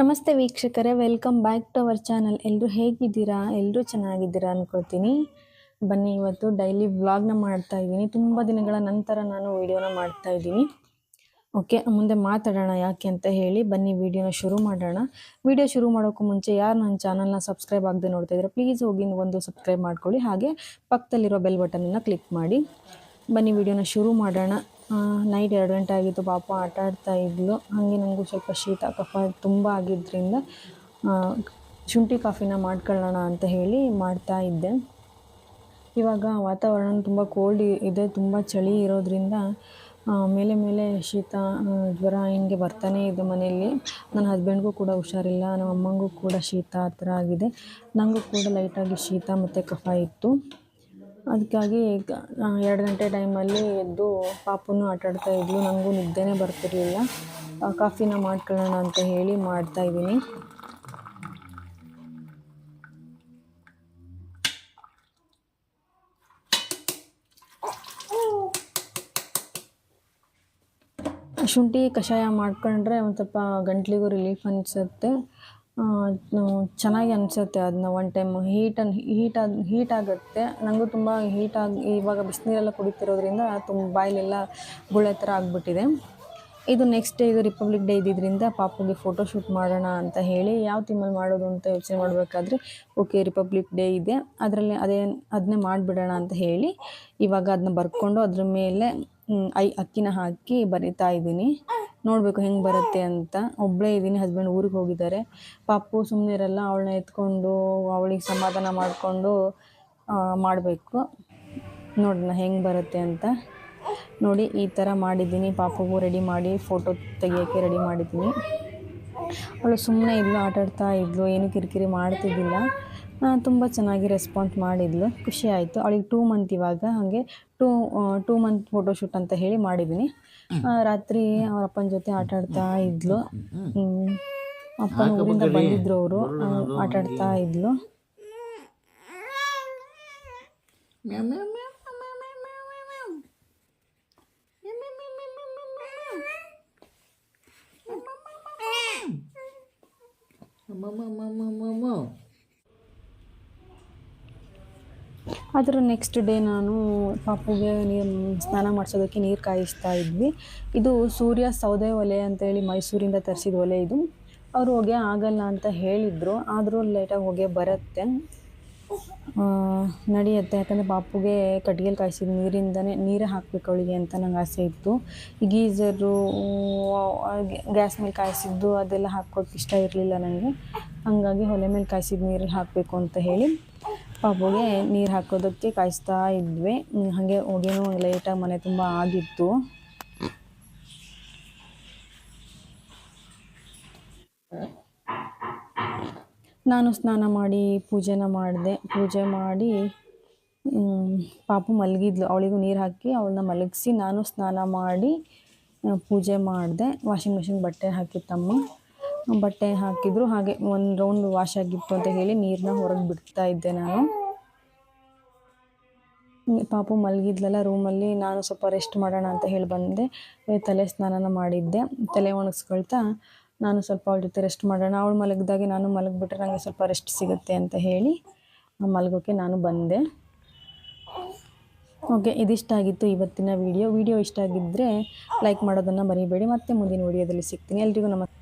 ನಮಸ್ತೆ ವೀಕ್ಷಕರೇ welcome back to our channel ಎಲ್ಲರೂ ಹೇಗಿದ್ದೀರಾ? ಎಲ್ಲರೂ ಚೆನ್ನಾಗಿದ್ದೀರಾ ಅಂದ್ಕೊಳ್ತೀನಿ ಬನ್ನಿ, ಇವತ್ತು ಡೈಲಿ ವ್ಲಾಗ್ನ ಮಾಡ್ತಾ ಇದ್ದೀನಿ. ತುಂಬ ದಿನಗಳ ನಂತರ ನಾನು ವೀಡಿಯೋನ ಮಾಡ್ತಾ ಇದ್ದೀನಿ. ಓಕೆ ಮುಂದೆ ಮಾತಾಡೋಣ ಯಾಕೆ ಅಂತ ಹೇಳಿ. ಬನ್ನಿ ವೀಡಿಯೋನ ಶುರು ಮಾಡೋಣ. ವೀಡಿಯೋ ಶುರು ಮಾಡೋಕ್ಕೂ ಮುಂಚೆ ಯಾರು ನನ್ನ ಚಾನಲ್ನ ಸಬ್ಸ್ಕ್ರೈಬ್ ಆಗದೆ ನೋಡ್ತಾ ಇದ್ದಾರೆ ಪ್ಲೀಸ್ ಹೋಗಿ ಒಂದು ಸಬ್ಸ್ಕ್ರೈಬ್ ಮಾಡ್ಕೊಳ್ಳಿ. ಹಾಗೆ ಪಕ್ಕದಲ್ಲಿರೋ ಬೆಲ್ ಬಟನನ್ನು ಕ್ಲಿಕ್ ಮಾಡಿ. ಬನ್ನಿ ವೀಡಿಯೋನ ಶುರು ಮಾಡೋಣ. ನೈಟ್ ಎರಡು ಗಂಟೆ ಆಗಿತ್ತು, ಪಾಪ ಆಟ ಆಡ್ತಾ ಇದ್ಲು. ಹಾಗೆ ನನಗೂ ಸ್ವಲ್ಪ ಶೀತ, ಕಫ ತುಂಬ ಆಗಿದ್ದರಿಂದ ಶುಂಠಿ ಕಾಫಿನ ಮಾಡ್ಕೊಳ್ಳೋಣ ಅಂತ ಹೇಳಿ ಮಾಡ್ತಾ ಇದ್ದೆ. ಇವಾಗ ವಾತಾವರಣ ತುಂಬ ಕೋಲ್ಡ್ ಇದೆ, ತುಂಬ ಚಳಿ ಇರೋದ್ರಿಂದ ಮೇಲೆ ಮೇಲೆ ಶೀತ ಜ್ವರ ಹಿಂಗೆ ಬರ್ತಾನೆ ಇದೆ ಮನೆಯಲ್ಲಿ. ನನ್ನ ಹಸ್ಬೆಂಡ್ಗೂ ಕೂಡ ಹುಷಾರಿಲ್ಲ, ನಮ್ಮ ಅಮ್ಮಂಗೂ ಕೂಡ ಶೀತ ಆ ಥರ ಆಗಿದೆ. ನನಗೂ ಕೂಡ ಲೈಟಾಗಿ ಶೀತ ಮತ್ತು ಕಫ ಇತ್ತು. ಅದಕ್ಕಾಗಿ ಎರಡು ಗಂಟೆ ಟೈಮಲ್ಲಿ ಎದ್ದು ಪಾಪುನೂ ಆಟಾಡ್ತಾ ಇದ್ಲು. ನನಗೂ ನಿದ್ದೆನೇ ಬರ್ತಿರಲಿಲ್ಲ. ಕಾಫಿನ ಮಾಡ್ಕೊಳ್ಳೋಣ ಅಂತ ಹೇಳಿ ಮಾಡ್ತಾ ಇದ್ದೀನಿ. ಶುಂಠಿ ಕಷಾಯ ಮಾಡ್ಕೊಂಡ್ರೆ ಒಂದು ಸ್ವಲ್ಪ ಗಂಟ್ಲಿಗೂ ರಿಲೀಫ್ ಅನಿಸುತ್ತೆ. ಚೆನ್ನಾಗಿ ಅನಿಸುತ್ತೆ ಅದನ್ನ ಒನ್ ಟೈಮ್ ಹೀಟ್ ಅನ್ ಹೀಟ್ ಆಗಿ ಹೀಟ್ ಆಗುತ್ತೆ. ನನಗೂ ತುಂಬ ಹೀಟ್ ಆಗಿ, ಇವಾಗ ಬಿಸಿನೀರೆಲ್ಲ ಕುಡಿತಿರೋದ್ರಿಂದ ತುಂಬ ಬಾಯಲೆಲ್ಲ ಗುಳ್ಳೆ ಥರ ಆಗಿಬಿಟ್ಟಿದೆ. ಇದು ನೆಕ್ಸ್ಟ್ ಡೇ ಇದು ರಿಪಬ್ಲಿಕ್ ಡೇ ಇದ್ದಿದ್ದರಿಂದ ಪಾಪುಗೆ ಫೋಟೋಶೂಟ್ ಮಾಡೋಣ ಅಂತ ಹೇಳಿ ಯಾವ ಥೀಮಲ್ಲಿ ಮಾಡೋದು ಅಂತ ಯೋಚನೆ ಮಾಡಬೇಕಾದ್ರೆ ಓಕೆ ರಿಪಬ್ಲಿಕ್ ಡೇ ಇದೆ. ಅದರಲ್ಲಿ ಅದೇ ಅದನ್ನೇ ಮಾಡಿಬಿಡೋಣ ಅಂತ ಹೇಳಿ ಇವಾಗ ಅದನ್ನ ಬರ್ಕೊಂಡು ಅದ್ರ ಮೇಲೆ ಐ, ಅಕ್ಕಿನ ಹಾಕಿ ಬರಿತಾ ಇದ್ದೀನಿ. ನೋಡಬೇಕು ಹೆಂಗೆ ಬರುತ್ತೆ ಅಂತ. ಒಬ್ಬಳೇ ಇದ್ದೀನಿ ಹಸ್ಬೆಂಡ್ ಊರಿಗೆ ಹೋಗಿದ್ದಾರೆ. ಪಾಪು ಸುಮ್ಮನೆ ಇರಲ್ಲ, ಅವಳನ್ನ ಎತ್ಕೊಂಡು ಅವಳಿಗೆ ಸಮಾಧಾನ ಮಾಡಿಕೊಂಡು ಮಾಡಬೇಕು. ನೋಡೋಣ ಹೆಂಗೆ ಬರುತ್ತೆ ಅಂತ. ನೋಡಿ, ಈ ಥರ ಮಾಡಿದ್ದೀನಿ. ಪಾಪಗೂ ರೆಡಿ ಮಾಡಿ ಫೋಟೋ ತೆಗಿಯೋಕ್ಕೆ ರೆಡಿ ಮಾಡಿದ್ದೀನಿ. ಅವಳು ಸುಮ್ಮನೆ ಇದ್ಲು, ಆಟಾಡ್ತಾ ಇದ್ಲು, ಏನು ಕಿರಿಕಿರಿ ಮಾಡ್ತಿದ್ದಿಲ್ಲ. ತುಂಬ ಚೆನ್ನಾಗಿ ರೆಸ್ಪಾನ್ಸ್ ಮಾಡಿದ್ಲು ಖುಷಿ ಆಯಿತು ಅವಳಿಗೆ ಟೂ ಮಂತ್ ಇವಾಗ ಹಾಗೆ ಟೂ ಟೂ ಮಂತ್ ಫೋಟೋಶೂಟ್ ಅಂತ ಹೇಳಿ ಮಾಡಿದ್ದೀನಿ ರಾತ್ರಿ ಅವ್ರ ಅಪ್ಪನ ಜೊತೆ ಆಟ ಆಡ್ತಾ ಇದ್ಲು. ಅಪ್ಪನ ಊರಿಂದ ಬಂದಿದ್ರು ಅವರು ಆಟ ಆಡ್ತಾ ಇದ್ಲು ಅದರ ನೆಕ್ಸ್ಟ್ ಡೇ ನಾನು ಪಾಪುಗೆ ನೀರು ಸ್ನಾನ ಮಾಡಿಸೋದಕ್ಕೆ ನೀರು ಕಾಯಿಸ್ತಾ ಇದ್ವಿ. ಇದು ಸೂರ್ಯ ಸೌದೆ ಒಲೆ ಅಂತೇಳಿ ಮೈಸೂರಿಂದ ತರಿಸಿದ ಒಲೆ ಇದು. ಅವರು ಹೊಗೆ ಆಗಲ್ಲ ಅಂತ ಹೇಳಿದರು, ಆದರೂ ಲೇಟಾಗಿ ಹೊಗೆ ಬರುತ್ತೆ. ನಡೆಯುತ್ತೆ, ಯಾಕಂದರೆ ಪಾಪುಗೆ ಕಟ್ಟಿಗೆಲಿ ಕಾಯಿಸಿದ ನೀರಿಂದನೇ ನೀರೇ ಹಾಕಬೇಕು ಅವಳಿಗೆ ಅಂತ ನಂಗೆ ಆಸೆ ಇತ್ತು. ಗೀಝರು ಗ್ಯಾಸ್ ಮೇಲೆ ಕಾಯಿಸಿದ್ದು ಅದೆಲ್ಲ ಹಾಕೋಕ್ಕೆ ಇಷ್ಟ ಇರಲಿಲ್ಲ ನನಗೆ ಹಾಗಾಗಿ ಒಲೆ ಮೇಲೆ ಕಾಯಿಸಿದ ನೀರಲ್ಲಿ ಹಾಕಬೇಕು ಅಂತ ಹೇಳಿ ಪಾಪುಗೆ ನೀರು ಹಾಕೋದಕ್ಕೆ ಕಾಯಿಸ್ತಾ ಇದ್ವಿ. ಹಾಗೆ ಹೋಗೇನು ಲೈಟಾಗಿ ಮನೆ ತುಂಬ ಆಗಿತ್ತು. ನಾನು ಸ್ನಾನ ಮಾಡಿ ಪೂಜೆನ ಮಾಡಿದೆ. ಪೂಜೆ ಮಾಡಿ ಪಾಪು ಮಲಗಿದ್ಲು. ಅವಳಿಗೂ ನೀರು ಹಾಕಿ ಅವಳನ್ನ ಮಲಗಿಸಿ ನಾನು ಸ್ನಾನ ಮಾಡಿ ಪೂಜೆ ಮಾಡಿದೆ. ವಾಷಿಂಗ್ ಮಿಷಿನ್ ಬಟ್ಟೆ ಹಾಕಿತ್ತಮ್ಮ ಬಟ್ಟೆ ಹಾಕಿದ್ರು. ಹಾಗೆ ಒಂದು ರೌಂಡ್ ವಾಶ್ ಆಗಿತ್ತು ಅಂತ ಹೇಳಿ ನೀರನ್ನ ಹೊರಗೆ ಬಿಡ್ತಾ ಇದ್ದೆ ನಾನು. ಪಾಪ ಮಲಗಿದ್ಲಲ್ಲ ರೂಮಲ್ಲಿ ನಾನು ಸ್ವಲ್ಪ ರೆಸ್ಟ್ ಮಾಡೋಣ ಅಂತ ಹೇಳಿ ಬಂದೆ. ತಲೆ ಸ್ನಾನನ ಮಾಡಿದ್ದೆ. ತಲೆ ಒಣಗಿಸ್ಕೊಳ್ತಾ ನಾನು ಸ್ವಲ್ಪ ಅವಳ ಜೊತೆ ರೆಸ್ಟ್ ಮಾಡೋಣ. ಅವಳು ಮಲಗಿದಾಗೆ ನಾನು ಮಲಗಿಬಿಟ್ರೆ ನನಗೆ ಸ್ವಲ್ಪ ರೆಸ್ಟ್ ಸಿಗುತ್ತೆ ಅಂತ ಹೇಳಿ ಮಲಗೋಕ್ಕೆ ನಾನು ಬಂದೆ. ಓಕೆ, ಇದಿಷ್ಟ ಆಗಿತ್ತು ಇವತ್ತಿನ ವಿಡಿಯೋ ವಿಡಿಯೋ ಇಷ್ಟ ಆಗಿದ್ದರೆ ಲೈಕ್ ಮಾಡೋದನ್ನು ಮರಿಬೇಡಿ. ಮತ್ತೆ ಮುಂದಿನ ವಿಡಿಯೋದಲ್ಲಿ ಸಿಗ್ತೀನಿ. ಎಲ್ರಿಗೂ ನಮಸ್ತೆ